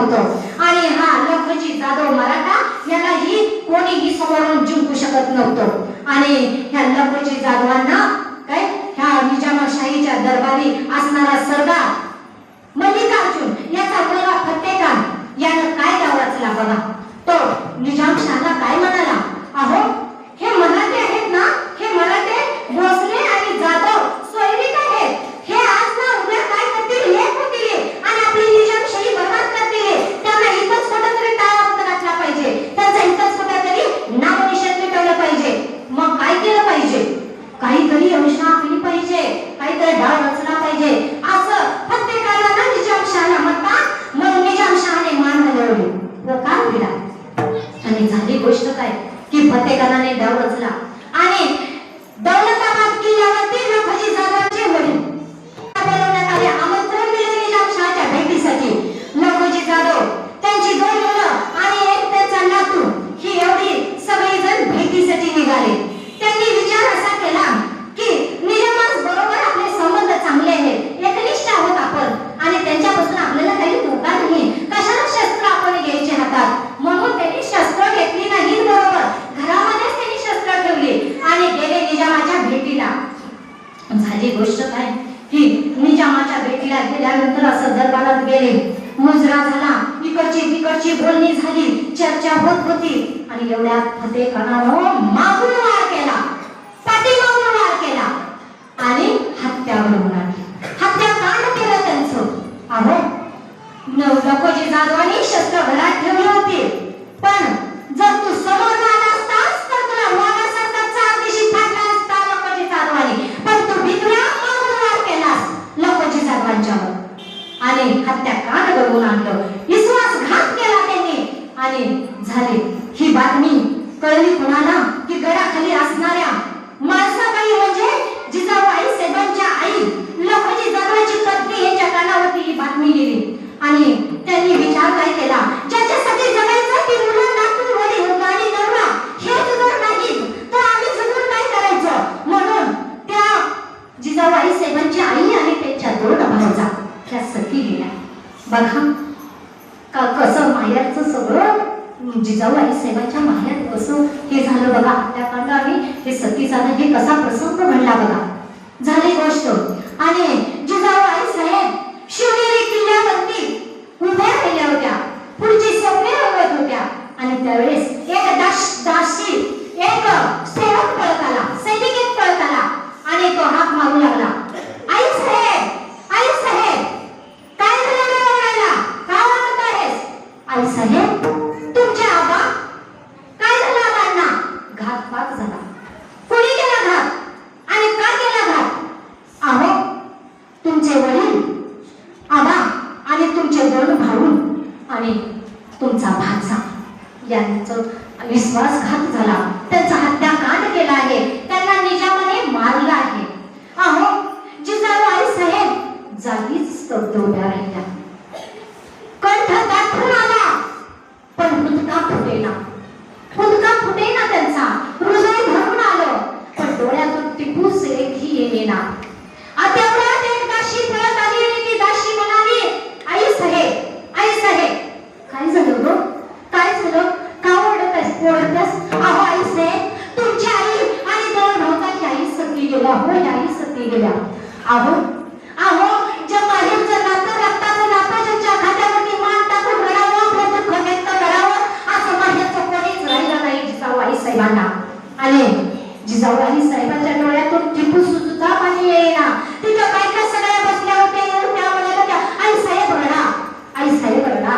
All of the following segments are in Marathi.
होतं. आणि हा लखजी जाधव मराठा यालाही कोणीही समोरून जिंकू शकत नव्हतं. आणि ह्या लखजी जाधवांना काय? ह्या निजामशाहीच्या दरबारी असणारा सरदार मल्लिकार्जुन याचा मुलगा फत्तेखान यानं काय गाव बघा? तो निजामशाहला काय म्हणाला अहो हे मराठे आहेत ना हे मराठे भोसले आणि जाधव सोयरीक आहेत हे आज ना उद्या काय करतील हे होतील आणि आपली निजामशाही बर्बाद करतील त्यांना इथंच कुठंतरी टाळा घातला पाहिजे त्यांचा इथंच कुठेतरी नामनिशाण मिटवलं पाहिजे मग काय केलं पाहिजे काहीतरी योजना आखली पाहिजे काहीतरी डाव रचला पाहिजे असं प्रत्येकाला ना निजामशाहला म्हणता मग निजामशाहने मान हलवली व काय दिला आणि झाली गोष्ट काय की फतेखानाने डाव रचला आणि दौलताबाद किल्ल्यावरती लखोजी जाधवांचे वडील बोलवण्यात आले आमंत्रण दिले निजामशाहच्या भेटीसाठी लखोजी जाधव त्यांची दोन मुलं आणि एक त्यांचा नातू ही एवढी सगळी जण भेटीसाठी निघाले त्यांनी विचार असा केला की निजामास बरोबर आपले संबंध चांगले आहेत एकनिष्ठ आहोत आपण आणि त्यांच्यापासून आपल्याला काही धोका नाही कशाला शस्त्र आपण घ्यायचे हातात म्हणून त्यांनी शस्त्र घेतली नाहीत बरोबर घरामध्येच त्यांनी शस्त्र ठेवली आणि गेले निजामाच्या भेटीला झाली गोष्ट काय? की निजामाच्या भेटीला गेल्यानंतर असं दरबारात गेले मुजरा झाला इकडची तिकडची बोलणी झाली चर्चा होत होती आणि एवढ्यात फतेखानानं हो मागून वार केला पाठीमागून वार केला आणि हत्यावर हत्या हत्याकांड केलं त्यांचं. अहो नवलकोजी जाधवानी शस्त्र घरात ठेवले होते. बघा. का कसं माहेरचं सगळं जिजाऊ आई सेवाच्या माहेर कसं हे झालं बघा. हत्याकांड आणि हे सती झालं हे कसा प्रसंग घडला बघा. झाली गोष्ट. आणि जिजाऊ आई साहेब शिवनेरी किल्ल्यावरती उभ्या केल्या होत्या बाबा आणि तुमचे दोन भाऊ आणि तुमचा भाचा. यांचं विश्वासघात झाला. त्यांचा हत्याकांड केला आहे. त्यांना निजामाने मारलं आहे. अहो जिजाऊ आई साहेब जागीच स्तब्ध उभ्या राहिल्या. कंठ दाखवून आला पण हुंदका फुटेला हुंदका फुटेना त्यांचा हृदय भरून आलं पण डोळ्यातून टिपूस एकही येईना तेवढ्यात एक दाशी पळत आली आणि ती दाशी म्हणाली आई साहेब आई साहेब काय झालं ग काय झालं का ओरडत ओरडतेस अहो आई साहेब तुमची आई आणि दोन भाऊची आई सती गेल्या हो आई सती गेल्या अहो अहो ज्या माहेरचं नातं रक्ताचं नातं ज्यांच्या खात्यावरती मान टाकून रडावं आपलं दुःख व्यक्त करावं असं माहेरचं कोणीच राहिलं नाही जिजाऊ आई साहेबांना आणि जिजाऊ आई साहेबांच्या डोळ्यातून टिपू सुद्धा पाणी येईना तिथं बायका सगळ्या बसल्या होत्या येऊन त्या म्हणाल्या होत्या आई साहेब रडा आई साहेब रडा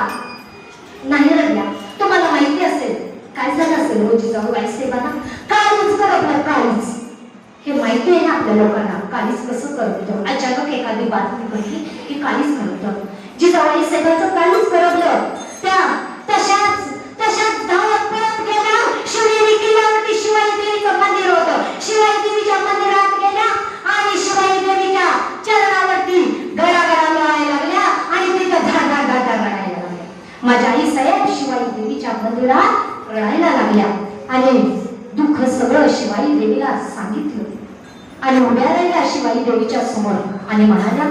नाही रडल्या तुम्हाला माहिती असेल काय रोज जाऊ हो जिजाऊ आई साहेबांना काळीच करत काळीच हे माहिती आहे ना आपल्या लोकांना. काहीच कसं करतं अचानक एखादी बातमी घडली की काहीच करतं जिजाऊ साहेबांचं काहीच करवलं त्या तशाच तशाच धावत पळत गेल्या शिवनेरी किल्ल्यावरती शिवाई देवीचं मंदिर होतं. शिवाई देवीच्या मंदिरात गेल्या आणि शिवाई देवीच्या चरणावरती गडागडा लावायला लागल्या आणि तिथं धागा धाड धाड लागल्या. माझ्या आई साहेब शिवाई देवीच्या मंदिरात रडायला लागल्या. आणि दुःख सगळं शिवाई देवीला सांगितलं. आणि उभ्या राहिल्या शिवाई देवीच्या समोर आणि म्हणाल्या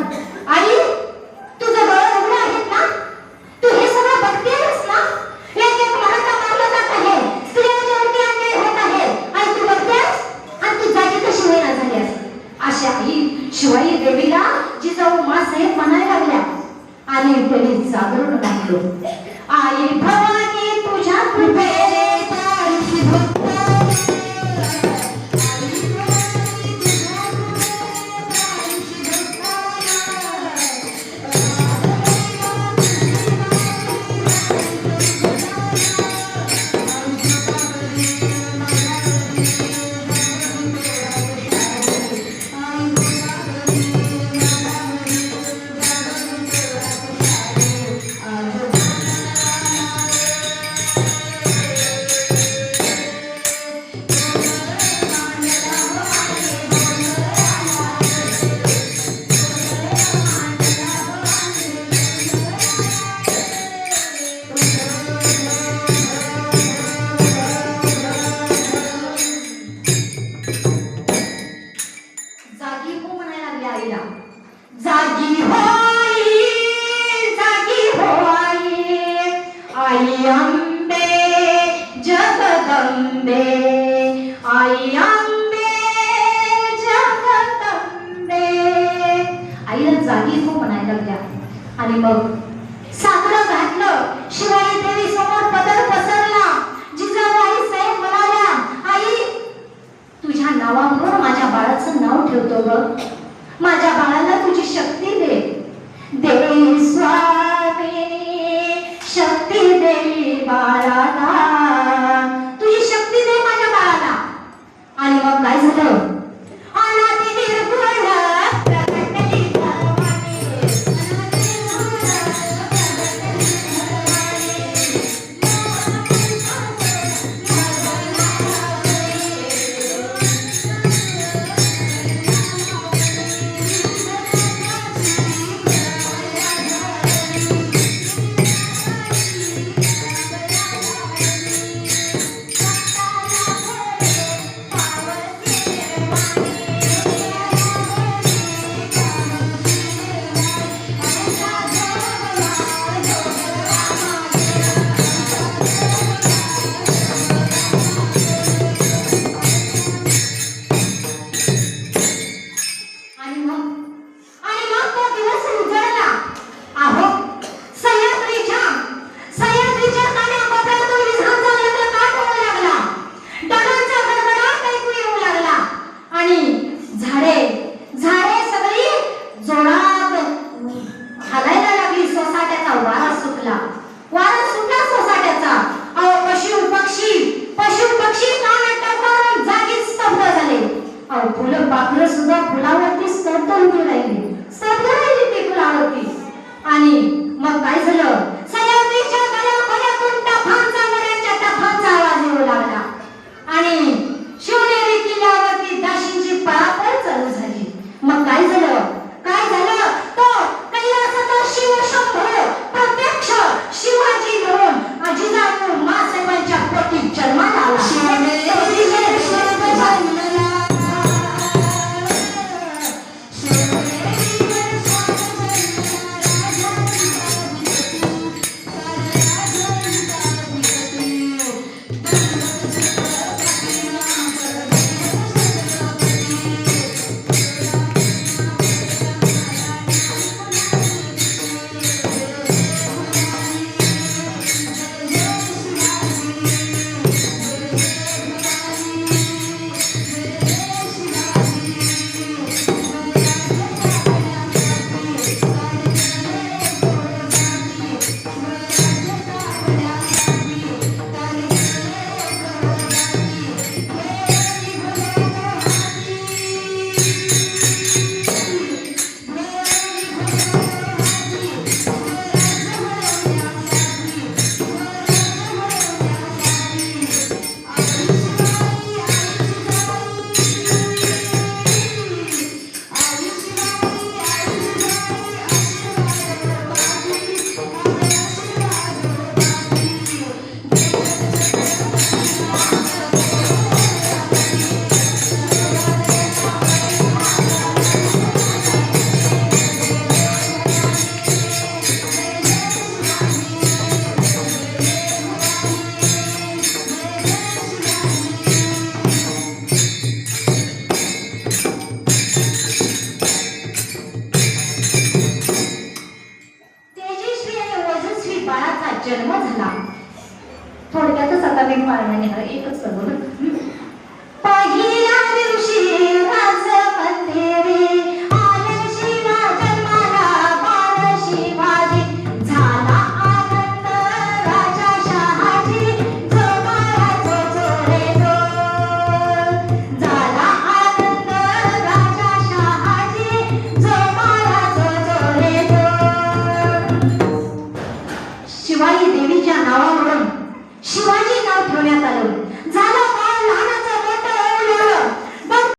नावावर माझ्या बाळाचं नाव ठेवतो ग. माझ्या बाळाला तुझी शक्ती दे. दे स्वामी शक्ती दे बाळाला. तुझी शक्ती दे माझ्या बाळाला. आणि मग काय झालं? सुटला वारा सुटला सोसाट्याचा अहो पशु पक्षी पशु पक्षी कान टकरावून जागीच स्तब्ध झाले. अहो फुलं पाखरं सुद्धा फुलावरती स्तब्ध होऊन राहिली. स्तब्ध राहिली ते फुलावरती. आणि मग काय झालं? जन्म झाला